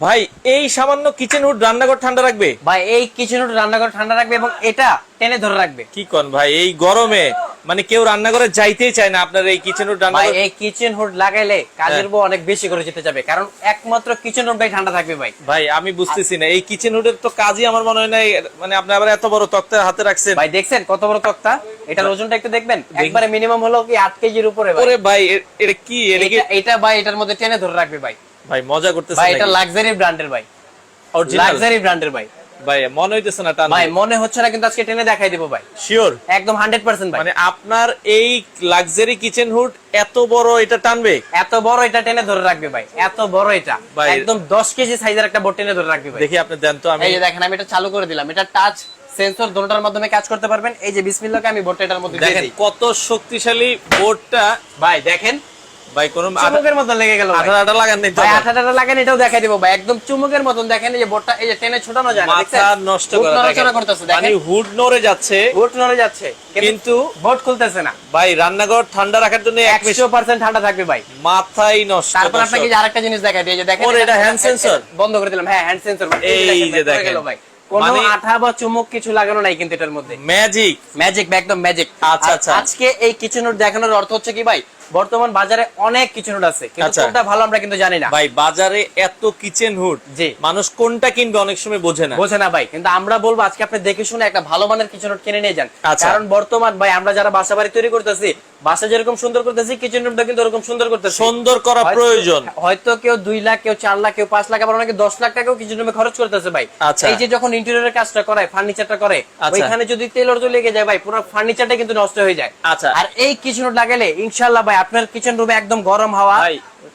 ভাই এই সামান্য কিচেন হুড রান্নাঘর ঠান্ডা রাখবে? ভাই এই কিচেন হুড রান্নাঘর ঠান্ডা রাখবে এবং এটা টেনে ধরে রাখবে। কি কন ভাই এই গরমে? মানে কেউ রান্নাঘরে যাইতেই চায় না আপনার এই কিচেন হুড ভাই এই কিচেন হুড লাগাইলে কাজের হ্যাঁ। বউ অনেক বেশি করে যেতে যাবে কারণ একমাত্র কিচেন হুড ভাই ঠান্ডা থাকবে ভাই। ভাই আমি বুঝতেছি না এই কিচেন হুডের তো কাজই আমার মনে হয় না মানে আপনি আবার এত বড় তক্তা হাতে রাখছেন। ভাই দেখছেন কত বড় তক্তা? এটার ওজনটা একটু দেখবেন? একবারে মিনিমাম হলো কি আট কেজির উপরে ভাই। ওরে ভাই এটা কি? এটা কি এটা- এটা ভাই এটার মধ্যে টেনে ধরে রাখবে ভাই। ভাই মজা করতেছেন ভাই এটা লাক্সারি ব্র্যান্ডের ভাই। অরিজিনাল লাক্সারি ব্র্যান্ডের ভাই। ভাই মনে হইতেছে না টান ভাই মনে হচ্ছে না কিন্তু আজকে টেনে দেখাই দিব ভাই। শিওর একদম হান্ড্রেড পার্সেন্ট ভাই। মানে আপনার এই লাক্সারি কিচেন হুড এত বড় এটা টানবে? এত বড় এটা টেনে ধরে রাখবে ভাই এত বড় এটা। ভাই- একদম দশ কেজি সাইজের একটা বোর্ড টেনে ধরে রাখবে ভাই। দেখি আপনি দেন তো আমি এই যে দেখেন আমি এটা চালু করে দিলাম। এটা টাচ সেন্সর দুটোটার মাধ্যমে কাজ করতে পারবেন। এই যে বিসমিল্লাহকে আমি বোর্ডটা এটার মধ্যে দেখেন কত শক্তিশালী বোর্ডটা ভাই দেখেন ভাই কোন চুমুকের মতন লেগে গেল ভাই। আঠা আঠা লাগান নেই ভাই লাগান এটাও দেখাই দিব ভাই। একদম চুমুকের মতন দেখেন এই যে বোর্ডটা এই যে টেনে ছোটানো যায় না মাথা নষ্ট হুড করা দেখেন। করতেছে মানে দেখেন হুড নড়ে যাচ্ছে। বোর্ড নড়ে যাচ্ছে কিন্তু বোর্ড খুলতেছে না। ভাই রান্নাঘর ঠান্ডা রাখার জন্য এক বেশি একশো পার্সেন্ট ঠান্ডা থাকবে ভাই। মাথাই নষ্ট তারপর আপনাকে যে আরেকটা জিনিস দেখাই দিই এই যে দেখেন ওর এটা hand sensor? বন্ধ করে দিলাম। হ্যাঁ হ্যান্ড সেন্সর এই যে দেখেন। ভাই। কোনো মানে- আঠা বা চুমুক কিছু লাগানো নাই কিন্তু এটার মধ্যে। ম্যাজিক ম্যাজিক একদম ম্যাজিক আচ্ছা, আচ্ছা। আজকে এই কিচেন নোট দেখানোর অর্থ হচ্ছে কি ভাই? বর্তমান বাজারে অনেক কিচেন নোট আছে কিন্তু আচ্ছা। কোনটা ভালো আমরা কিন্তু জানি না ভাই বাজারে এত কিচেন হুড জি। মানুষ কোনটা কিনবে অনেক সময় বোঝে না বোঝে না ভাই কিন্তু আমরা বলব আজকে আপনি দেখে শুনে একটা ভালো মানের কিচেন নোট কিনে নিয়ে যান আচ্ছা। কারণ বর্তমান ভাই আমরা যারা বাসা বাড়ি তৈরি করতেছি বাসা যেরকম সুন্দর করতেছি কিচেন নোটটা কিন্তু ওরকম সুন্দর করতেছি সুন্দর করা প্রয়োজন হয়তো কেউ দুই লাখ কেউ চার লাখ কেউ পাঁচ লাখ আবার অনেকে দশ লাখ টাকাও কিছু রুমে খরচ করতেছে ভাই আচ্ছা। এই যে যখন ইন্টেরিয়রের কাজটা করে ফার্নিচারটা করে। ওইখানে যদি তেল অর্জ লেগে যায় ভাই পুরো ফার্নিচারটা কিন্তু নষ্ট হয়ে যায় আচ্ছা। আর এই কিচেন লাগালে ইনশাল্লাহ ভাই আপনার কিচেন রুমে একদম গরম হাওয়া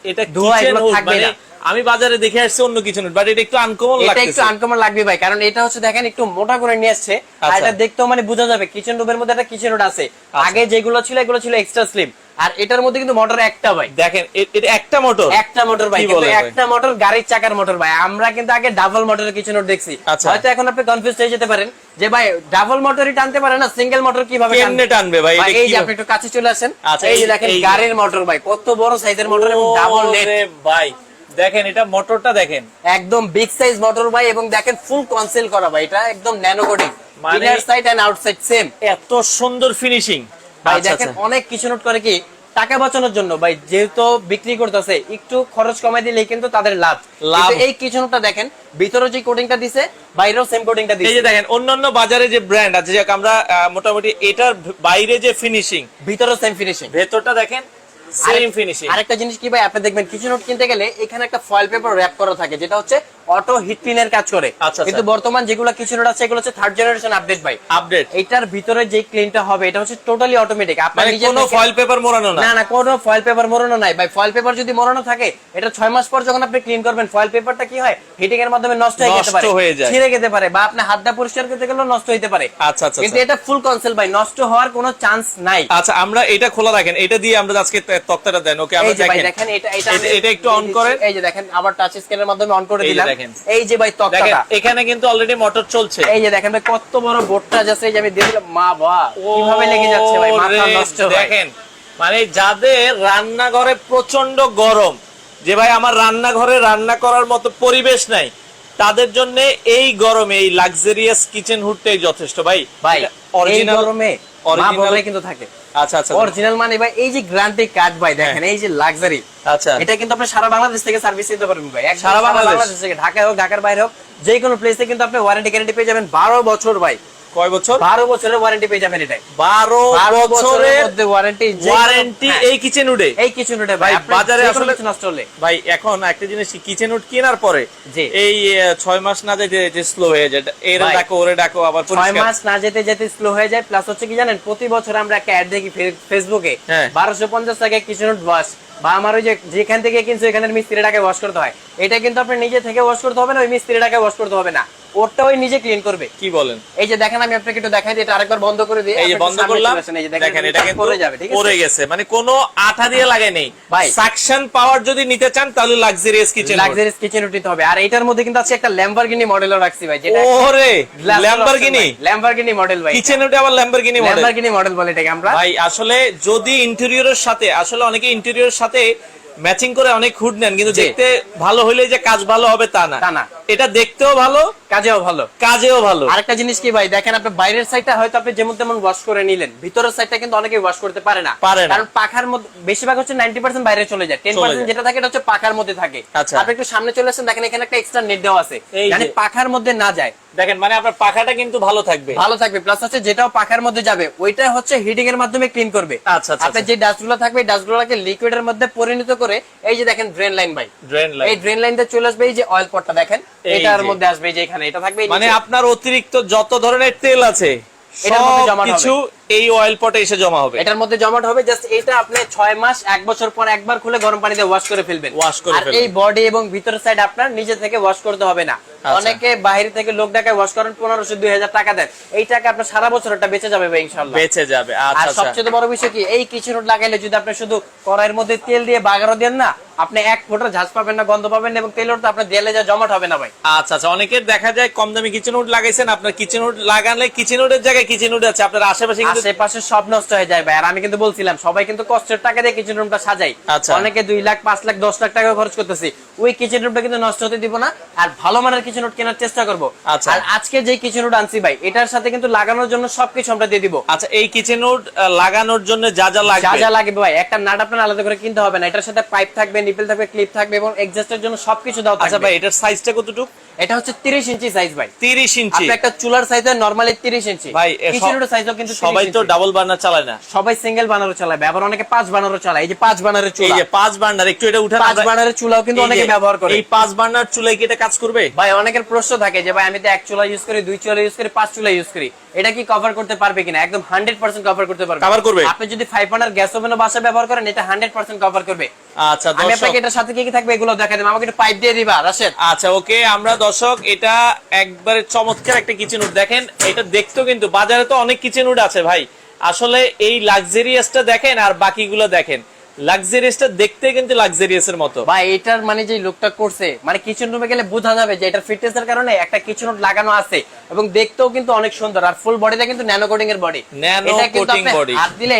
এটা ধোয়া এগুলো থাকবে মানে না। আমি বাজারে দেখে আসছি অন্য কিছু হুড বাট এটা একটু আনকমন এটা একটু আনকমন লাগবে ভাই কারণ এটা হচ্ছে দেখেন একটু মোটা করে নিয়ে আসছে। আর আচ্ছা। এটা দেখতেও মানে বোঝা যাবে কিচেন রুমের মধ্যে একটা কিচেন রুম আছে। আগে যেগুলো ছিল এগুলো ছিল এক্সট্রা স্লিম আর এটার মধ্যে কিন্তু মোটর একটা ভাই। দেখেন এটা একটা মোটর একটা মোটর ভাই কিন্তু একটা মোটর গাড়ির চাকার মোটর ভাই। আমরা কিন্তু আগে ডাবল মোটরের কিছু নোট দেখছি। আচ্ছা। হয়তো এখন আপনি কনফিউজ হয়ে যেতে পারেন যে ভাই ডাবল মোটরই টানতে পারে না সিঙ্গেল মোটর কীভাবে কেমনে টানবে? ভাই? এই যে আপনি একটু কাছে চলে আসেন। আচ্ছা, এই যে দেখেন গাড়ির মোটর ভাই কত বড় সাইজের মোটর এবং ডাবল নেট ভাই দেখেন এটা মোটরটা দেখেন। একদম বিগ সাইজ মোটর ভাই এবং দেখেন ফুল কনসেল করা ভাই এটা একদম ন্যানো মানে- inner side and outside same এত সুন্দর ফিনিশিং ভাই দেখেন অনেক কিছু নোট করে কি টাকা বাঁচানোর জন্য ভাই যেহেতু বিক্রি করতেছে একটু খরচ কমাই দিলেই কিন্তু তাদের লাভ। লাভ। এই কিছু নোটটা দেখেন ভিতরে যে কোটিংটা দিছে বাইরেও সেম কোটিংটা এই দিছে। যে দেখেন অন্যান্য বাজারে যে ব্র্যান্ড আছে যাক আমরা মোটামুটি এটার বাইরে যে ফিনিশিং ভিতরেও সেম ফিনিশিং ভেতরটা দেখেন সেম ফিনিশিং আরেকটা জিনিস কি ভাই, আপনি দেখবেন কিছু নোট কিনতে গেলে এখানে একটা ফয়েল পেপার র‍্যাপ করা থাকে, যেটা হচ্ছে অটো হিট ক্লিনের কাজ করে। আচ্ছা, কিন্তু বর্তমান যেগুলো কিছু নোট আছে এগুলো হচ্ছে থার্ড জেনারেশন আপডেট ভাই। আপডেট এটার ভিতরে যে ক্লিনটা হবে এটা হচ্ছে টোটালি অটোমেটিক আপনার মানে নিজের কোনো ফয়েল পেপার মোড়ানো না? না না কোনো ফয়েল পেপার মোড়ানো নাই। ভাই ফয়েল পেপার যদি মোড়ানো থাকে এটা ছয় মাস পর যখন আপনি ক্লিন করবেন ফয়েল পেপারটা কি হয়? হিটিং এর মাধ্যমে নষ্ট হয়ে যেতে পারে। ছিঁড়ে যেতে পারে বা আপনি হাতটা পরিষ্কার করতে গেলেও নষ্ট হতে পারে। আচ্ছা আচ্ছা কিন্তু আচ্ছা। এটা ফুল কনসেল ভাই নষ্ট হওয়ার কোনো চান্স নাই। আচ্ছা আমরা এটা খোলা রাখেন এটা দিয়ে আমরা আজকে তক্তাটা দেন ওকে আমরা দেখেন। এটা এটা এটা- একটু অন করেন। এই যে দেখেন আবার টাচ স্ক্রিনের মাধ্যমে অন করে দিলাম। দেখেন। এই যে ভাই তক্তাটা। এখানে কিন্তু অলরেডি মোটর চলছে। এই যে দেখেন ভাই কত বড় বোর্ডটা যাচ্ছে এই যে আমি দিয়ে দিলাম মা বা কীভাবে লেগে যাচ্ছে ভাই মাথা নষ্ট দেখেন মানে যাদের রান্নাঘরে প্রচণ্ড গরম যে ভাই আমার রান্নাঘরে রান্না করার মতো পরিবেশ নাই তাদের জন্য এই গরমে এই লাক্সারিয়াস কিচেন হুডটাই যথেষ্ট। ভাই ভাই অরিজিনাল গরমে বলে কিন্তু থাকে। আচ্ছা আচ্ছা। অরিজিনাল মানে ভাই এই যে গ্রান্টি কার্ড ভাই দেখেন এই যে লাক্সারি আচ্ছা। এটা কিন্তু আপনি সারা বাংলাদেশ থেকে সার্ভিস দিতে পারবেন ভাই। সারা বাংলাদেশ? থেকে ঢাকায় হোক ঢাকার বাইরে হোক যে কোনো প্লেসে কিন্তু আপনি ওয়ারেন্টি গ্যারান্টি পেয়ে যাবেন বারো বছর ভাই। কয় বছর? বারো বছরের ওয়ারেন্টি পেয়ে যাবেন বারো বারো বছরের বছরের মধ্যে ওয়ারেন্টি ওয়ারেন্টি এই কিচেন হুডে এই কিছু নোটে ভাই, বাজারে আসলে নষ্ট হলে। ভাই এখন একটা জিনিস কিচেন হুড কেনার পরে জি। এই ছয় মাস না যেতে যে স্লো হয়ে যায়। এরা ডাকো ওরে ডাকো আবার ছয় মাস না যেতে যেতে স্লো হয়ে যায়। প্লাস হচ্ছে কি জানেন প্রতি বছর আমরা একটা অ্যাড দেখি ফেসবুকে হ্যাঁ। বারোশো পঞ্চাশ টাকায় কিছু নোট ওয়াশ বা আমার ওই যে যেখান থেকে কিনছো এখানের মিস্ত্রিটাকে ওয়াশ করতে হয় এটা কিন্তু আপনি নিজে থেকে ওয়াশ করতে হবে না ওই মিস্ত্রিটাকে ওয়াশ করতে হবে না। ওরটা ওই নিজে ক্লিন করবে। কি বলেন? এই যে দেখেন আমি আপনাকে একটু দেখাই দিই এটা আরেকবার বন্ধ করে দিই এই যে বন্ধ করলাম এই যে দেখেন এটা কিন্তু পড়ে যাবে ঠিক পড়ে আছে গেছে মানে কোনো আঠা দিয়ে লাগাই নেই। ভাই। সাকশন পাওয়ার যদি নিতে চান তাহলে লাক্সারিয়াস কিচেন লাক্সারিয়াস কিচেন উঠিতে হবে। আর এটার মধ্যে কিন্তু আছে একটা ল্যাম্বরগিনি মডেলও রাখছি ভাই যেটা ওরে ল্যাম্বরগিনি ল্যাম্বরগিনি মডেল ভাই কিচেন ওটা আবার ল্যাম্বরগিনি মডেল ল্যাম্বরগিনি মডেল বলে এটাকে আমরা। ভাই আসলে যদি ইন্টেরিয়রের সাথে আসলে অনেকে ইন্টেরিয়রের সাথে ম্যাচিং করে অনেক হুড নেন কিন্তু। দেখতে ভালো হইলে যে কাজ ভালো হবে তা না তা না। এটা দেখতেও ভালো কাজেও ভালো। কাজেও ভালো। আরেকটা জিনিস কি ভাই দেখেন আপনি বাইরের সাইডটা হয়তো আপনি যেমন তেমন ওয়াশ করে নিলেন ভিতরের সাইডটা কিন্তু অনেকে ওয়াশ করতে পারে না। পারে কারণ পাখার মধ্যে বেশিরভাগ হচ্ছে নাইনটি পার্সেন্ট বাইরে চলে যায়। টেন চলে পার্সেন্ট যায়। যেটা থাকে এটা হচ্ছে পাখার মধ্যে থাকে। আচ্ছা। আপনি একটু সামনে চলে আসেন দেখেন এখানে একটা এক্সট্রা নেট দেওয়া আছে। মানে পাখার মধ্যে না যায়। দেখেন মানে আপনার পাখাটা কিন্তু ভালো থাকবে। ভালো থাকবে প্লাস হচ্ছে যেটাও পাখার মধ্যে যাবে ওইটা হচ্ছে হিটিং এর মাধ্যমে ক্লিন করবে। আচ্ছা, আচ্ছা, আপনার আচ্ছা। যে ডাস্টগুলো থাকবে ডাস্টগুলোকে লিকুইডের মধ্যে পরিণত করে এই যে দেখেন ড্রেন লাইন ভাই। ড্রেন লাইন এই ড্রেন লাইনটা চলে আসবে এই যে অয়েল পটটা দেখেন। এটার মধ্যে আসবে যে এখানে এটা থাকবে মানে আপনার অতিরিক্ত যত ধরনের তেল আছে সব। কিছু এই অয়েল পটে এসে জমা হবে। এটার মধ্যে জমাট হবে জাস্ট এটা আপনি ছয় মাস এক বছর পর একবার খুলে গরম পানিতে ওয়াশ করে ফেলবেন। Wash করে আর এই বডি এবং ভিতরের সাইড আপনার নিজে থেকে ওয়াশ করতে হবে না। আচ্ছা। অনেকে বাইরে থেকে লোক ডাকায় ওয়াশ করেন পনেরোশো দুই হাজার টাকা দেন। এই টাকা আপনার সারা বছর এটা বেঁচে যাবে ভাই ইনশাল্লাহ বেঁচে যাবে। আর আচ্ছা। আচ্ছা সবচেয়ে বড় বিষয় কি এই কিচেন রোড লাগাইলে যদি আপনি শুধু কড়াইয়ের মধ্যে তেল দিয়ে বাগারও দেন না আপনি এক ফোঁটা ঝাঁজ পাবেন না গন্ধ পাবেন না এবং তেলের তো আপনার দেয়ালে যা জমাট হবে না ভাই। আচ্ছা আচ্ছা। অনেকের দেখা যায় কম দামি কিচেন উড লাগাইছেন। আপনার কিচেন উড লাগালে কিচেন উডের জায়গায় কিচেন উড আছে। আপনার আশেপাশে কিন্তু আশেপাশে সব নষ্ট হয়ে যায় ভাই। আর আমি কিন্তু বলছিলাম সবাই কিন্তু কষ্টের টাকা দিয়ে কিচেন রুমটা সাজাই। অনেকে দুই লাখ পাঁচ লাখ দশ লাখ টাকা খরচ করতেছি। ওই কিচেন রুমটা কিন্তু নষ্ট হতে দিব না আর ভালো মানের কিচেন রুম কেনার চেষ্টা করব। আচ্ছা। আর আজকে যে কিচেন রুম আনছি ভাই এটার সাথে কিন্তু লাগানোর জন্য সবকিছু আমরা দিয়ে দিব। আচ্ছা এই কিচেন উড লাগানোর জন্য যা যা যা লাগবে? যা লাগবে ভাই একটা নাট আপনার আলাদা করে কিনতে হবে না এটার সাথে পাইপ থাকবে নিপেল থাকবে ক্লিপ থাকবে এবং এক্সজস্টের জন্য সবকিছু দেওয়া আচ্ছা ভাই এটার সাইজটা কতটুকু? এটা হচ্ছে 30 ইঞ্চি সাইজ ভাই। 30 ইঞ্চি। আপনি একটা চুলার সাইজ নরমালি 30 ইঞ্চি। ভাই এ কিচেন সব- রুমের সাইজও কিন্তু সবাই তো ডাবল বার্নার চালায় না। সবাই সিঙ্গেল বানারও চালাবে আবার অনেকে পাঁচ বানারও চালায়। এই যে পাঁচ বানারের এই যে পাঁচ বার্নার একটু এটা উঠান পাঁচ বানারের চুলাও কিন্তু অনেকে ব্যবহার করে। এই পাঁচ বার্নার চুলাই কি এটা কাজ করবে? ভাই অনেকের প্রশ্ন থাকে যে ভাই আমি তো এক চুলা ইউজ করি দুই চুলা ইউজ করি পাঁচ চুলা ইউজ করি। এটা কি কভার করতে পারবে কিনা? একদম হান্ড্রেড পার্সেন্ট কভার করতে পারবে। Cover করবে? আপনি যদি ফাইভ বার্নার গ্যাস ওভেন বাসা ব্যবহার করেন এটা হান্ড্রেড পার্সেন্ট কভার করবে। আচ্ছা আমি আপনাকে এটার সাথে কি কি থাকবে এগুলো দেখা দেবো। আমাকে একটু পাইপ দিয়ে দিবা রাশেদ। আচ্ছা ওকে আমরা দর্শক, এটা একবারে চমৎকার একটা কিচেন উড দেখেন, এটা দেখতো কিন্তু বাজারে তো অনেক কিচেন উড আছে ভাই। আসলে এই লাক্সারিয়াসটা দেখেন আর বাকিগুলো দেখেন। লাক্সারিয়াসটা দেখতে কিন্তু লাক্সারিয়াসের মতো। ভাই এটার মানে যে লোকটা করছে মানে কিচেন রুমে গেলে বোঝা যাবে যে এর কারণে একটা কিচেন লাগানো আছে এবং দেখতেও কিন্তু অনেক সুন্দর। আর ফুল বডিটা কিন্তু ন্যানো কোটিং এর বডি Nano coating body। হাত দিলে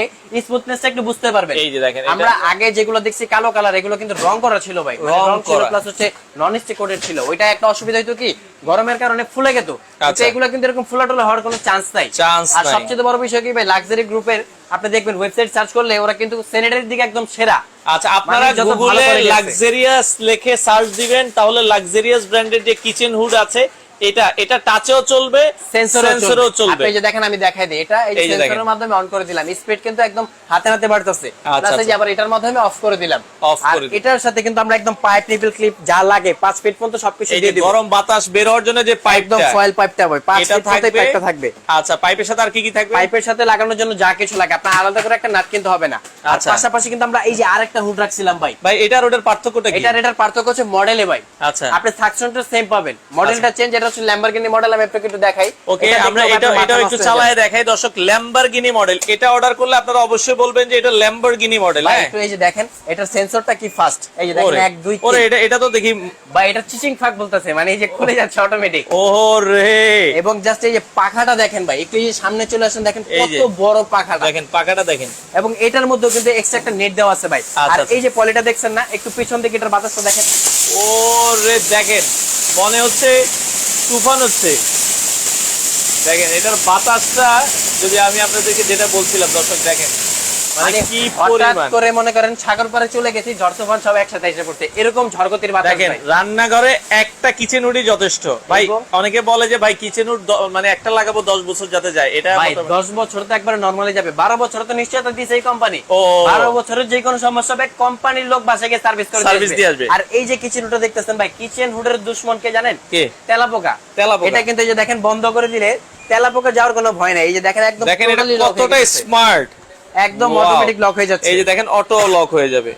স্মুথনেসটা একটু বুঝতে পারবেন। এই যে দেখেন, আমরা আগে যেগুলো দেখছি কালো কালার এগুলো কিন্তু রং করা ছিল ভাই। মানে রং করা। প্লাস হচ্ছে নন স্টিক কোটেড ছিল। ওইটা একটা অসুবিধা হতো কি? গরমের কারণে ফুলে গেত। আচ্ছা। এগুলো কিন্তু এরকম ফুলা টুলা হওয়ার কোনো চান্স নাই। Chance আর। সবচেয়ে বড় বিষয় কি ভাই? লাক্সারি গ্রুপের আপনি দেখবেন ওয়েবসাইট সার্চ করলে ওরা কিন্তু স্যানিটারির দিকে একদম সেরা। আচ্ছা আপনারা গুগলে লাক্সারিয়াস লিখে সার্চ দিবেন তাহলে লাক্সারিয়াস ব্র্যান্ডের যে কিচেন হুড আছে এটা এটা টাচেও চলবে সেন্সরও চলবে। আপনি যে দেখেন আমি দেখাই দিই এটা এই সেন্সরের মাধ্যমে অন করে দিলাম। স্পিড কিন্তু একদম হাতে হাতে বাড়তেছে। আচ্ছা, প্লাস আচ্ছা। আবার এটার মাধ্যমে অফ করে দিলাম। আর করে দিলাম। এটার সাথে কিন্তু আমরা একদম পাইপ নিপল ক্লিপ যা লাগে 5 ফিট পর্যন্ত সবকিছু দিয়ে দিব। গরম বাতাস বের হওয়ার জন্য যে একদম ফয়েল পাইপটা ভাই 5 এটা ফিট পর্যন্ত পাইপটা থাকবে? আচ্ছা পাইপের সাথে আর কি কি থাকবে? পাইপের সাথে লাগানোর জন্য যা কিছু লাগে। আপনার আলাদা করে একটা নাট কিনতে হবে না। আচ্ছা। পাশাপাশি কিন্তু আমরা এই যে আরেকটা হুড রাখছিলাম ভাই। ভাই এটার ওটার পার্থক্যটা কি? এটার এটার পার্থক্য হচ্ছে মডেলে ভাই। আচ্ছা। আপনি সাকশনটা সেম পাবেন। মডেলটা চেঞ্জ এটা হচ্ছে ল্যাম্বরগিনি মডেল আমি আপনাকে একটু দেখাই। ওকে আমরা এটা এটা একটু চালায় দেখাই। দর্শক ল্যাম্বরগিনি মডেল এটা অর্ডার করলে আপনারা অবশ্যই বলবেন যে এটা ল্যাম্বরগিনি মডেল হ্যাঁ? একটু এই যে দেখেন এটার সেন্সরটা কি ফাস্ট এই যে দেখেন ওরে, এক দুই ওরে এটা এটা তো দেখি ভাই এটা চিচিং ফাক বলতেছে মানে এই যে খুলে যাচ্ছে অটোমেটিক ওহো রে। এবং জাস্ট এই যে পাখাটা দেখেন ভাই একটু এই সামনে চলে আসেন দেখেন কত বড় পাখাটা। দেখেন পাখাটা দেখেন। এবং এটার মধ্যে কিন্তু এক্সট্রা একটা নেট দেওয়া আছে ভাই। আচ্ছা, আর আচ্ছা। এই যে পলিটা দেখছেন না একটু পিছন দিকে এটার বাতাসটা দেখেন। ও রে দেখেন মনে হচ্ছে তুফান হচ্ছে। দেখেন এটার বাতাসটা যদি আমি আপনাদেরকে যেটা বলছিলাম দর্শক দেখেন। মানে মানে কি হঠাৎ পরিমাণ? করে মনে করেন সাগর পারে চলে গেছি ঝড় তুফান সব একসাথে এসে পড়ছে। এরকম ঝড়গতির বাতাস দেখেন রান্নাঘরে একটা কিচেন উডই যথেষ্ট। ভাই অনেকে বলে যে ভাই কিচেন উড মানে একটা লাগাবো দশ বছর যাতে যায়। এটা ভাই মোটামুটি- দশ বছর তো একবার নর্মালি যাবে। বারো বছর তো নিশ্চয়তা দিয়েছে এই কোম্পানি ও। বারো বছরের যে কোনো সমস্যা হবে কোম্পানির লোক বাসায় গিয়ে সার্ভিস করে Service দিয়ে আসবে। আর এই যে কিচেন দেখতেছেন ভাই কিচেন হুডের দুশ্মন কে জানেন? কে? তেলাপোকা। তেলাপোকা। এটা কিন্তু এই যে দেখেন বন্ধ করে দিলে তেলাপোকা যাওয়ার কোনো ভয় নাই। এই যে দেখেন একদম দেখেন এটা কতটা স্মার্ট একদম অটোমেটিক লক হয়ে যাচ্ছে। এই যে দেখেন অটো লক হয়ে যাবে।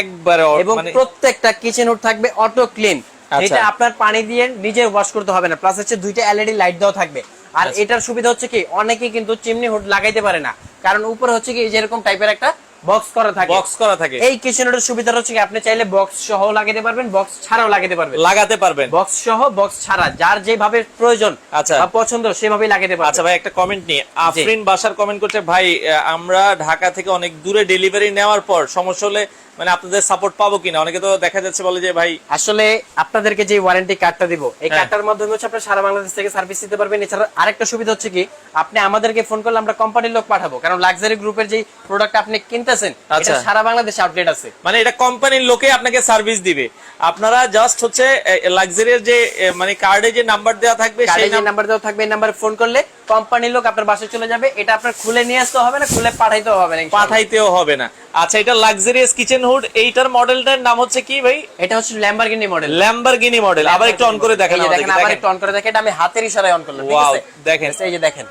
একবারে এবং মানে প্রত্যেকটা কিচেন হুড থাকবে অটো ক্লিন আচ্ছা। এটা আপনার পানি দিয়ে নিজে ওয়াশ করতে হবে না। প্লাস হচ্ছে দুইটা এলইডি লাইট দেওয়া থাকবে। আর আচ্ছা। এটার সুবিধা হচ্ছে কি অনেকে কিন্তু চিমনি হুড লাগাইতে পারে না। কারণ উপরে হচ্ছে কি যেরকম টাইপের একটা বক্স করা থাকে। বক্স করা থাকে। এই কিচেনের সুবিধা হচ্ছে কি আপনি চাইলে বক্স সহ লাগাতে পারবেন বক্স ছাড়াও লাগাতে পারবেন। লাগাতে পারবেন। বক্স সহ বক্স ছাড়া যার যেভাবে প্রয়োজন আচ্ছা। বা পছন্দ সেভাবেই লাগাতে পারবেন। আচ্ছা ভাই একটা কমেন্ট নিয়ে। আফরিন বাসার কমেন্ট করছে ভাই আমরা ঢাকা থেকে অনেক দূরে ডেলিভারি নেওয়ার পর সমস্যা হলে মানে আপনাদের সাপোর্ট পাবো কিনা? অনেকে তো দেখা যাচ্ছে বলে যে ভাই আসলে আপনাদেরকে যে ওয়ারেন্টি কার্ডটা দিব এই হ্যাঁ। কার্ডটার মাধ্যমে হচ্ছে আপনি সারা বাংলাদেশ থেকে সার্ভিস দিতে পারবেন। এছাড়া আরেকটা সুবিধা হচ্ছে কি আপনি আমাদেরকে ফোন করলে আমরা কোম্পানির লোক পাঠাবো। কারণ লাক্সারি গ্রুপের যে প্রোডাক্ট আপনি কিনতেছেন এটা আচ্ছা। সারা বাংলাদেশে আপডেট আছে। মানে এটা কোম্পানির লোকে আপনাকে সার্ভিস দিবে। আপনারা জাস্ট হচ্ছে লাক্সারির যে মানে কার্ডে যে নাম্বার দেওয়া থাকবে সেই নাম্বার দেওয়া থাকবে এই নাম্বারে ফোন করলে কোম্পানির লোক আপনার বাসায় চলে যাবে। এটা আপনার খুলে নিয়ে আসতে হবে না খুলে পাঠাইতেও হবে না পাঠাইতেও হবে না। আচ্ছা এটা লাক্সারিয়াস কিচেন হুড এইটার মডেলটার নাম হচ্ছে কি ভাই? এটা হচ্ছে ল্যাম্বরগিনি মডেল ল্যাম্বরগিনি মডেল আবার একটু অন করে দেখেন দেখেন আবার। একটু অন করে দেখেন এটা আমি হাতের ইশারায় অন করলাম ঠিক আছে? দেখেন। এই যে দেখেন।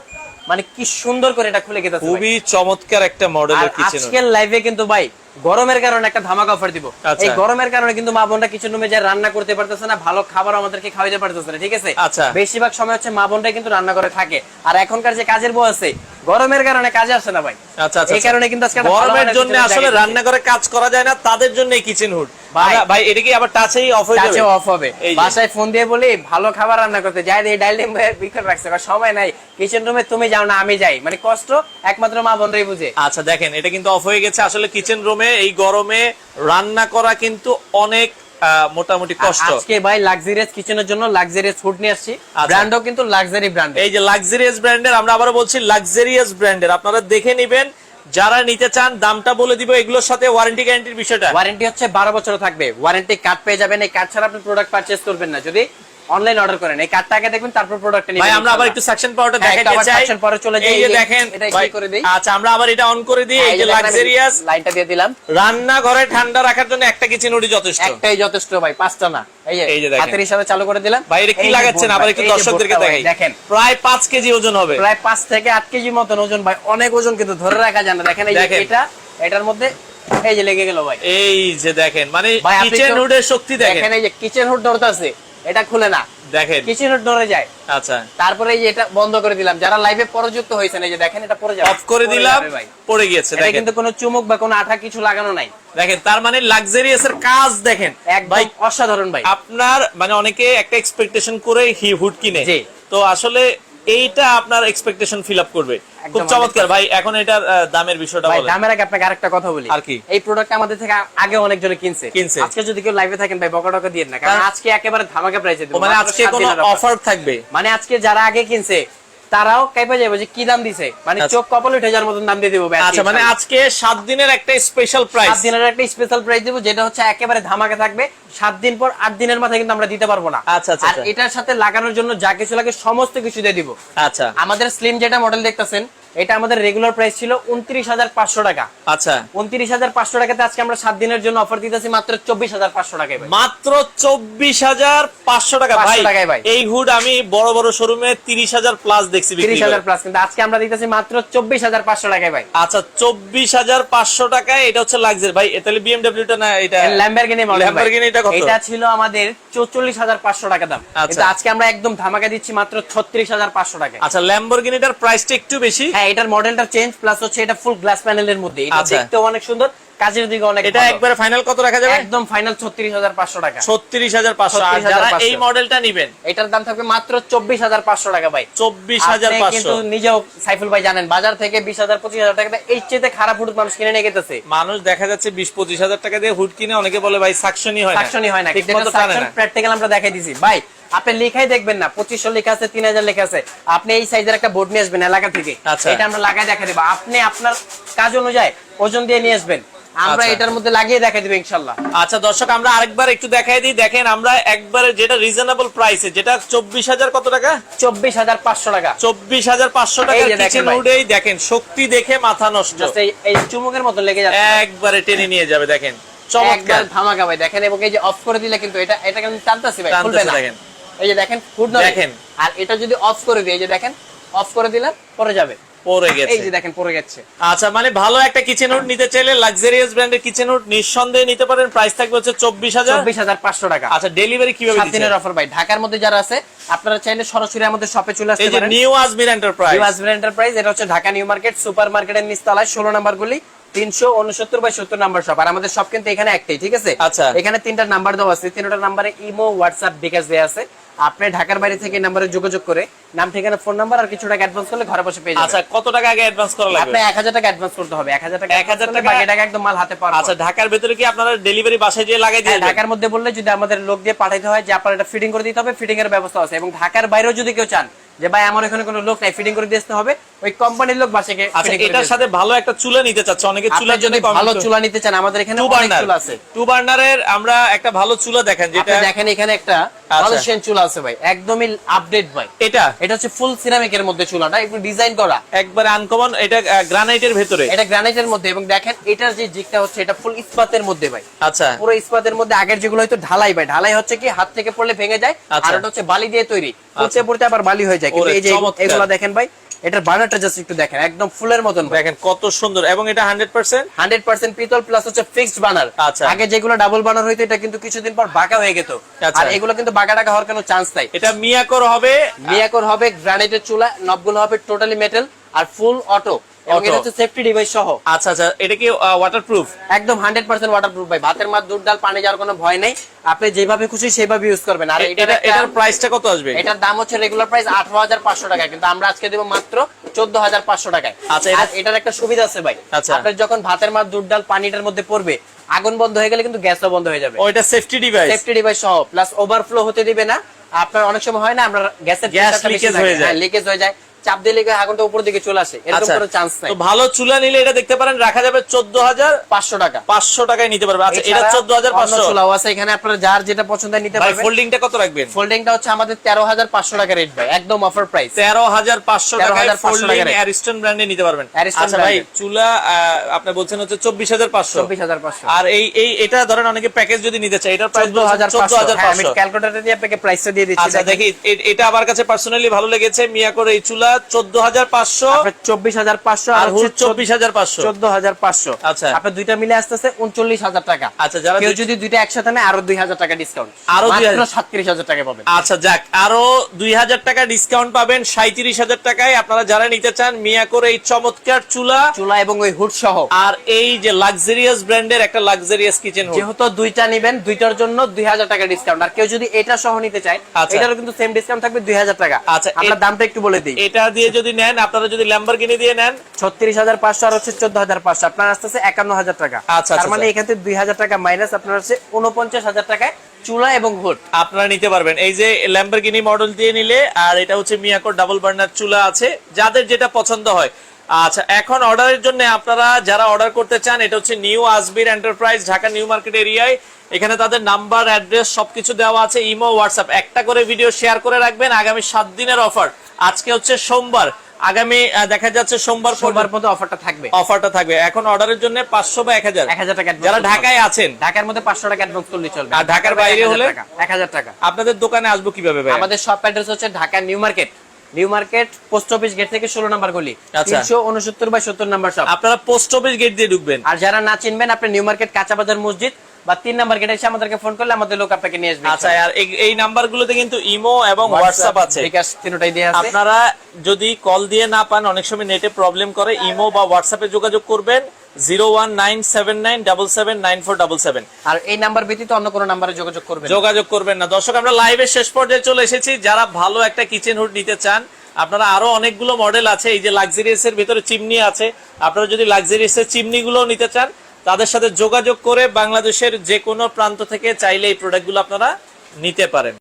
মানে কি সুন্দর করে এটা খুলে গেছে খুবই চমৎকার একটা মডেলের কিচেন আজকের লাইভে কিন্তু ভাই গরমের কারণে একটা ধামাকা অফার দিব। আচ্ছা। এই গরমের কারণে কিন্তু মা বোনরা কিচেন রুমে যা রান্না করতে পারতেছে না ভালো খাবার আমাদেরকে খাওয়াইতে পারতেছে না ঠিক আছে? আচ্ছা। বেশিরভাগ সময় হচ্ছে মা বোনরা কিন্তু রান্না করে থাকে। আর এখনকার যে কাজের বউ আছে গরমের কারণে কাজে আসে না ভাই। আচ্ছা আচ্ছা এই কারণে কিন্তু আজকে গরমের জন্য আসলে রান্না করে কাজ করা যায় না তাদের জন্য এই কিচেন হুড ভাই। ভাই এটা কি আবার টাচেই অফ হয়ে যাবে? কাছে অফ হবে বাসায় ফোন দিয়ে বলি ভালো খাবার রান্না করতে। যাই দিয়ে ডাইল বিকেল রাখছে সময় নাই। কিচেন রুমে তুমি যাও না আমি যাই। মানে কষ্ট একমাত্র মা বোনরাই বুঝে। আচ্ছা দেখেন এটা কিন্তু অফ হয়ে গেছে। আসলে কিচেন রুমে এই গরমে রান্না করা কিন্তু অনেক মোটামুটি কষ্ট। আজকে ভাই লাক্সারিয়াস কিচেনের জন্য লাক্সারিয়াস ফুড নিয়ে আসছি। আচ্ছা। ব্র্যান্ডও কিন্তু লাক্সারি ব্র্যান্ড এই যে লাক্সারিয়াস ব্র্যান্ডের আমরা আবারও বলছি লাক্সারিয়াস ব্র্যান্ডের আপনারা দেখে নেবেন যারা নিতে চান দামটা বলে দিব এগুলোর সাথে ওয়ারেন্টি গ্যারান্টির বিষয়টা। ওয়ারেন্টি হচ্ছে বারো বছর থাকবে। ওয়ারেন্টি কার্ড পেয়ে যাবেন। এই কার্ড ছাড়া আপনি প্রোডাক্ট পারচেজ করবেন না। যদি অনলাইন অর্ডার করেন এই কার্ডটা আগে দেখবেন তারপর প্রোডাক্ট ভাই আমরা আবার একটু সেকশন পাওয়ারটা হ্যাঁ, দেখাতে চাই section পরে চলে যাই। এই যে দেখেন এটা কি করে দিই? আচ্ছা আমরা আবার এটা অন করে দিই এই যে লাক্সারিয়াস লাইনটা দিয়ে দিলাম রান্নাঘরে ঠান্ডা রাখার জন্য একটা কিচেন উডি যথেষ্ট একটাই যথেষ্ট ভাই পাঁচটা না এই যে এই যে দেখেন। হাতের হিসাবে চালু করে দিলাম ভাই এটা কি লাগাচ্ছেন আবার একটু দর্শকদেরকে দেখাই দেখেন প্রায় পাঁচ কেজি ওজন হবে প্রায় পাঁচ থেকে আট কেজি মতন ওজন ভাই অনেক ওজন কিন্তু ধরে রাখা যায় না দেখেন এই যে এটা এটার মধ্যে এই যে লেগে গেল ভাই এই যে দেখেন মানে কিচেন হুডের শক্তি দেখেন দেখেন এই যে কিচেন হুড ধরতে আছে এটা খুলে না। দেখেন। কিছু ধরে যায়। আচ্ছা। তারপরে এই এটা বন্ধ করে দিলাম। যারা লাইভে পরযুক্ত হয়েছেন এই যে দেখেন এটা পড়ে যাবে। অফ করে দিলাম পড়ে গিয়েছে দেখেন। কিন্তু কোনো চুমুক বা কোনো আঠা কিছু লাগানো নাই। দেখেন তার মানে লাক্সারিয়াস এর কাজ দেখেন। এক ভাই অসাধারণ ভাই। আপনার মানে অনেকে একটা এক্সপেকটেশন করে হি হুড কিনে। জি। তো আসলে এইটা আপনার এক্সপেকটেশন ফিল আপ করবে। খুব চমৎকার। ভাই এখন এটার দামের বিষয়টা ভাই বলেন। দামের আগে আপনাকে আরেকটা কথা বলি। আর কি? এই প্রোডাক্ট আমাদের থেকে আগে অনেকজন কিনছে। কিনছে। আজকে যদি কেউ লাইভে থাকেন ভাই বকা টকা দিয়ে না। কারণ- আজকে একেবারে ধামাকা প্রাইসে দেব। মানে আজকে কোনো অফার থাকবে। মানে আজকে যারা আগে কিনছে তারাও কাইপা যাবে যে কি দাম দিছে? মানে আচ্ছা। চোখ কপাল উঠে যাওয়ার মতন দাম দিয়ে দেবো আচ্ছা মানে আজকে সাত দিনের একটা স্পেশাল প্রাইস সাত দিনের একটা স্পেশাল প্রাইস দিব যেটা হচ্ছে একেবারে ধামাকে থাকবে। সাত দিন পর আট দিনের মাথায় কিন্তু আমরা দিতে পারব না। আচ্ছা, আচ্ছা, আচ্ছা। এটার সাথে লাগানোর জন্য যা কিছু লাগে সমস্ত কিছু দিয়ে দিব। আচ্ছা। আমাদের স্লিম যেটা মডেল দেখতেছেন এটা আমাদের রেগুলার প্রাইস ছিল উনত্রিশ হাজার পাঁচশো টাকা। আচ্ছা। উনত্রিশ হাজার পাঁচশো টাকাতে আজকে আমরা সাত দিনের জন্য অফার দিতেছি মাত্র চব্বিশ হাজার পাঁচশো টাকায় মাত্র চব্বিশ হাজার পাঁচশো টাকা 500 ভাই। টাকায় ভাই। এই হুড আমি বড় বড় শোরুমে তিরিশ হাজার প্লাস দেখছি তিরিশ হাজার প্লাস কিন্তু আজকে আমরা দিতেছি মাত্র চব্বিশ হাজার পাঁচশো টাকায় ভাই। আচ্ছা চব্বিশ হাজার পাঁচশো টাকায় এটা হচ্ছে লাক্সারি ভাই তাহলে বিএমডব্লিউ টা না এটা? ল্যাম্বরগিনি মডেল Lamborghini টা কত? এটা ছিল আমাদের চৌচল্লিশ হাজার পাঁচশো টাকা দাম। আচ্ছা। আজকে আমরা একদম ধামাকা দিচ্ছি মাত্র ছত্রিশ হাজার পাঁচশো টাকা আচ্ছা ল্যাম্বরগিনিটার প্রাইসটা একটু বেশি। হ্যাঁ এটার মডেলটা চেঞ্জ প্লাস হচ্ছে এটা ফুল গ্লাস প্যানেলের মধ্যে। এটা আচ্ছা। দেখতে অনেক সুন্দর কাজের দিকে অনেক এটা। একবারে ফাইনাল কত রাখা যাবে? একদম ফাইনাল ছত্রিশ হাজার পাঁচশো টাকা। ছত্রিশ হাজার পাঁচশো। আর যারা এই মডেলটা নিবেন? এটার দাম থাকবে মাত্র চব্বিশ হাজার পাঁচশো টাকা ভাই। চব্বিশ হাজার আপনি পাঁচশো। কিন্তু নিজেও সাইফুল ভাই জানেন বাজার থেকে বিশ হাজার পঁচিশ হাজার টাকা এই চেয়ে খারাপ হুড মানুষ কিনে নিয়ে গেতেছে। মানুষ দেখা যাচ্ছে বিশ পঁচিশ হাজার টাকা দিয়ে হুড কিনে অনেকে বলে ভাই সাকশনই হয় না। সাকশনই হয় না। ঠিক মতো প্র্যাকটিক্যাল আমরা দেখাই দিছি। ভাই আপনি লেখাই দেখবেন না পঁচিশশো লেখা আছে তিন হাজার লেখা আছে। আপনি এই সাইজের একটা বোর্ড নিয়ে আসবেন এলাকা থেকে। আচ্ছা। এটা আমরা লাগাই দেখা দেবো। আপনি আপনার কাজ অনুযায়ী ওজন দিয়ে নিয়ে আসবেন। আমরা আচ্ছা। এটার মধ্যে লাগিয়ে দেখা দিবো ইনশাল্লাহ। আচ্ছা দর্শক আমরা আরেকবার একটু দেখাই দিই। দেখেন আমরা একবারে যেটা রিজনেবল প্রাইসে যেটা চব্বিশ হাজার কত টাকা? চব্বিশ হাজার পাঁচশো টাকা। চব্বিশ হাজার পাঁচশো টাকা দেখেন কিচেন ভাই। দেখেন শক্তি দেখে মাথা নষ্ট। এই চুমুকের মতো লেগে যাচ্ছে। একবারে টেনে নিয়ে যাবে দেখেন। চমৎকার। ধামাকা ভাই। দেখেন এবং এই যে অফ করে দিলে কিন্তু এটা এটা কিন্তু টানতেছি ভাই টানতেছে খুলবে না। দেখেন। এই যে দেখেন ফুড দেখেন। আর এটা যদি অফ করে দিই এই যে দেখেন অফ করে দিলাম পরে যাবে। পরে এই যে দেখেন পরে যাচ্ছে আচ্ছা মানে ভালো একটা কিচেন হুড নিতে চাইলে লাক্সারিয়াস ব্র্যান্ডের কিচেন হুড নিঃসন্দেহে নিতে পারেন। প্রাইস থাকবে হচ্ছে চব্বিশ হাজার। চব্বিশ হাজার পাঁচশো টাকা। আচ্ছা ডেলিভারি কীভাবে দিচ্ছেন? দিনের অফার ভাই। ঢাকার মধ্যে যারা আছে আপনারা চাইলে সরাসরি আমাদের শপে চলে এই আসতে যে পারেন। নিউ আজমির এন্টারপ্রাইজ নিউ আসবেন এন্টারপ্রাইজ এটা হচ্ছে ঢাকা নিউ মার্কেট সুপার মার্কেটের নিচতলায় ষোলো নাম্বার গুলি তিনশো উনসত্তর বাই সত্তর নাম্বার শপ আর আমাদের সব কিন্তু এখানে একটাই ঠিক আছে? আচ্ছা। এখানে তিনটা নাম্বার দেওয়া আছে। তিনটা নাম্বারে ইমো হোয়াটসঅ্যাপ বিকাশ দেওয়া আছে। আপনি ঢাকার বাইরে থেকে নাম্বারে যোগাযোগ করে নাম ঠিকানা ফোন নাম্বার আর কিছু টাকা অ্যাডভান্স করলে ঘরে বসে পেয়ে যাবেন। আচ্ছা কত টাকা আগে অ্যাডভান্স করা লাগবে? আপনি এক হাজার টাকা অ্যাডভান্স করতে হবে। এক হাজার টাকা 1000 1000 টাকা? বাকি টাকা একদম মাল হাতে পাওয়ার আচ্ছা ঢাকার ভেতরে কি আপনারা ডেলিভারি বাসায় যেয়ে লাগাই দিয়ে হ্যাঁ, ঢাকার মধ্যে বললে যদি আমাদের লোক দিয়ে পাঠাইতে হয় যে আপনার এটা ফিটিং করে দিতে হবে ফিটিং এর ব্যবস্থা আছে। এবং ঢাকার বাইরেও যদি কেউ চান যে ভাই আমার এখানে কোনো লোক নাই ফিটিং করে দিয়ে আসতে হবে ওই কোম্পানির লোক বাসাকে আচ্ছা এটার সাথে ভালো একটা চুলা নিতে চাচ্ছে অনেকে। চুলার জন্য ভালো চুলা নিতে চান আমাদের এখানে অনেক চুলা আছে। টু বার্নারের আমরা একটা ভালো চুলা দেখেন যেটা দেখেন এখানে একটা। মালয়েশিয়ান চুলা আছে ভাই একদমই আপডেট ভাই। এটা? এটা হচ্ছে ফুল সিরামিকের মধ্যে চুলাটা একটু ডিজাইন করা। একবারে আনকমন এটা গ্রানাইটের ভেতরে? এটা গ্রানাইটের মধ্যে এবং দেখেন এটার যে জিকটা হচ্ছে এটা ফুল ইস্পাতের মধ্যে ভাই। আচ্ছা। পুরো ইস্পাতের মধ্যে আগের যেগুলো হয়তো ঢালাই ভাই ঢালাই হচ্ছে কি হাত থেকে পড়লে ভেঙে যায় আচ্ছা। আর এটা হচ্ছে বালি দিয়ে তৈরি। পড়তে পড়তে আবার বালি হয়ে যায়। কিন্তু এই যে এগুলো দেখেন ভাই এটার বার্নারটা জাস্ট একটু দেখেন একদম ফুলের মতন দেখেন কত সুন্দর এবং এটা হান্ড্রেড পার্সেন্ট হান্ড্রেড পার্সেন্ট পিতল প্লাস হচ্ছে ফিক্সড বানার আচ্ছা। আগে যেগুলো ডাবল বানার হইতো এটা কিন্তু কিছুদিন পর বাঁকা হয়ে গেত। আচ্ছা। আর এগুলো কিন্তু বাঁকা টাকা হওয়ার কোনো চান্স নাই। এটা মিয়াকর হবে। মিয়াকর হবে গ্রানাইটের চুলা নবগুলো হবে টোটালি মেটাল আর ফুল অটো এবং এটা হচ্ছে সেফটি ডিভাইস সহ। আচ্ছা আচ্ছা এটা কি ওয়াটারপ্রুফ একদম হান্ড্রেড পার্সেন্ট ওয়াটারপ্রুফ ভাই। ভাতের মাছ দুধ ডাল পানি যাওয়ার কোনো ভয় নেই। আপনি যেভাবে খুশি সেভাবে ইউজ করবেন। আর এটা এটা এটার প্রাইসটা কত আসবে? এটার দাম হচ্ছে রেগুলার প্রাইস আঠারো হাজার পাঁচশো টাকা কিন্তু আমরা আজকে দেবো মাত্র চোদ্দ হাজার পাঁচশো টাকায়। আচ্ছা, এটার একটা সুবিধা আছে ভাই। যখন ভাতের মাছ দুধ ডাল পানিটার মধ্যে পড়বে আগুন বন্ধ হয়ে গেলে কিন্তু গ্যাসও বন্ধ হয়ে যাবে। ও এটা সেফটি ডিভাইস সেফটি ডিভাইস সহ। প্লাস ওভারফ্লো হতে দিবে না। আপনার অনেক সময় হয় না আমরা গ্যাসের হয়ে যায়। লিকেজ হয়ে যায়। চাপ দিলে আগুনটা উপর দিকে চলে আসে। এরকম আচ্ছা। কোনো চান্স নাই। তো ভালো চুলা নিলে এটা দেখতে পারেন রাখা যাবে চোদ্দ হাজার পাঁচশো টাকা। পাঁচশো টাকায় নিতে পারবে। আচ্ছা এটা এছাড়া চোদ্দ হাজার অন্য পাঁচশো। চুলাও আছে এখানে আপনারা যার যেটা পছন্দ নিতে ভাই পারবেন। ফোল্ডিংটা কত রাখবেন? ফোল্ডিংটা হচ্ছে আমাদের তেরো হাজার পাঁচশো টাকা রেট ভাই একদম অফার প্রাইস তেরো হাজার পাঁচশো টাকায় ফোল্ডিং অ্যারিস্টন ব্র্যান্ডে নিতে পারবেন। আচ্ছা ভাই চুলা আপনি বলছেন হচ্ছে চব্বিশ হাজার পাঁচশো। চব্বিশ হাজার পাঁচশো। আর এই এই এটা ধরেন অনেকে প্যাকেজ যদি নিতে চায় এটার প্রাইস হ্যাঁ, আমি পাঁচশো। ক্যালকুলেটার দিয়ে আপনাকে প্রাইসটা দিয়ে দিচ্ছি আচ্ছা দেখি এটা আমার কাছে পার্সোনালি ভালো লেগেছে মিয়া করে এই চুলা। চোদ্দ হাজার পাঁচশো চব্বিশ হাজার পাঁচশো আর হুড চব্বিশ হাজার পাঁচশো। চোদ্দ হাজার পাঁচশো। আচ্ছা। আপনার দুইটা মিলে আসতেছে উনচল্লিশ হাজার টাকা। আচ্ছা, যারা কেউ যদি দুইটা একসাথে নেয় আরও দুই হাজার টাকা ডিসকাউন্ট আরও দুই মাত্র হাজার- সাতত্রিশ হাজার টাকা পাবেন। আচ্ছা যাক আরও দুই হাজার টাকা ডিসকাউন্ট পাবেন সাঁত্রিশ হাজার টাকায়। আপনারা যারা নিতে চান এই চমৎকার চুলা চুলা এবং ওই হুড সহ। আর এই যে লাক্সারিয়াস ব্র্যান্ডের একটা লাক্সারিয়াস কিচেন যেহেতু দুইটা নিবেন দুইটার জন্য দুই হাজার টাকা ডিসকাউন্ট আর কেউ যদি এটা সহ নিতে চায়। এটারও কিন্তু সেম ডিসকাউন্ট থাকবে দুই হাজার টাকা। আচ্ছা, আমরা দামটা একটু বলে দিই। এটা দিয়ে যদি নেন আপনারা যদি ল্যাম্বরগিনি দিয়ে নেন? ছত্রিশ হাজার পাঁচশো আর হচ্ছে চোদ্দ হাজার পাঁচশো। আপনার আসতেছে একান্ন হাজার টাকা। আচ্ছা, তার আচ্ছা, মানে আচ্ছা। এখান থেকে দুই হাজার টাকা মাইনাস আপনার হচ্ছে উনপঞ্চাশ হাজার টাকায় চুলা এবং হুড আপনারা নিতে পারবেন। এই যে ল্যাম্বরগিনি মডেল দিয়ে নিলে আর এটা হচ্ছে মিয়াকোর ডাবল বার্নার চুলা আছে। যাদের যেটা পছন্দ হয় আচ্ছা এখন অর্ডারের জন্য আপনারা যারা অর্ডার করতে চান এটা হচ্ছে নিউ আসবির এন্টারপ্রাইজ ঢাকা নিউ মার্কেট এরিয়ায়। এখানে তাদের নাম্বার অ্যাড্রেস সবকিছু দেওয়া আছে ইমো হোয়াটসঅ্যাপ। একটা করে ভিডিও শেয়ার করে রাখবেন আগামী সাত দিনের অফার। আজকে হচ্ছে সোমবার। আগামী দেখা যাচ্ছে সোমবার সোমবার পর্যন্ত অফারটা থাকবে। অফারটা থাকবে। এখন অর্ডারের জন্য পাঁচশো বা এক হাজার। এক হাজার টাকা যারা ঢাকায় আছেন ঢাকার মধ্যে পাঁচশো টাকা অ্যাডভান্স করলে চলবে। আর ঢাকার বাইরে হলে? এক হাজার টাকা। আপনাদের দোকানে আসব কীভাবে আমাদের শপ অ্যাড্রেস হচ্ছে Dhaka new market. New market post office gate থেকে ষোলো নাম্বার গলি। আচ্ছা। তিনশো উনসত্তর বাই সত্তর নাম্বার শপ আপনারা পোস্ট অফিস গেট দিয়ে ঢুকবেন। আর যারা না চিনবেন আপনি নিউ মার্কেট কাঁচা বাজার মসজিদ বা তিন নাম্বার গেটে এসে আমাদেরকে ফোন করলে আমাদের লোক আপনাকে নিয়ে আসবে। আচ্ছা আর এই- এই নাম্বারগুলোতে কিন্তু ইমো এবং হোয়াটসঅ্যাপ আছে। বিকাশ তিনটাই দিয়ে আছে। আপনারা যদি কল দিয়ে না পান অনেক সময় নেটে প্রবলেম করে ইমো বা হোয়াটসঅ্যাপে যোগাযোগ করবেন। Zero one nine seven nine double seven nine four double seven. আর এই নাম্বার ব্যতীত অন্য কোনো নাম্বারে যোগাযোগ করবেন? যোগাযোগ করবেন না। দর্শক আমরা লাইভের শেষ পর্যায়ে চলে এসেছি। যারা ভালো একটা কিচেন হুড নিতে চান আপনারা আরও অনেকগুলো মডেল আছে। এই যে লাক্সারিয়াস এর ভিতরে চিমনি আছে। আপনারা যদি লাক্সারিয়াস এর চিমনি গুলো নিতে চান তাদের সাথে যোগাযোগ করে বাংলাদেশের যে কোনো প্রান্ত থেকে চাইলে এই প্রোডাক্টগুলো আপনারা নিতে পারেন।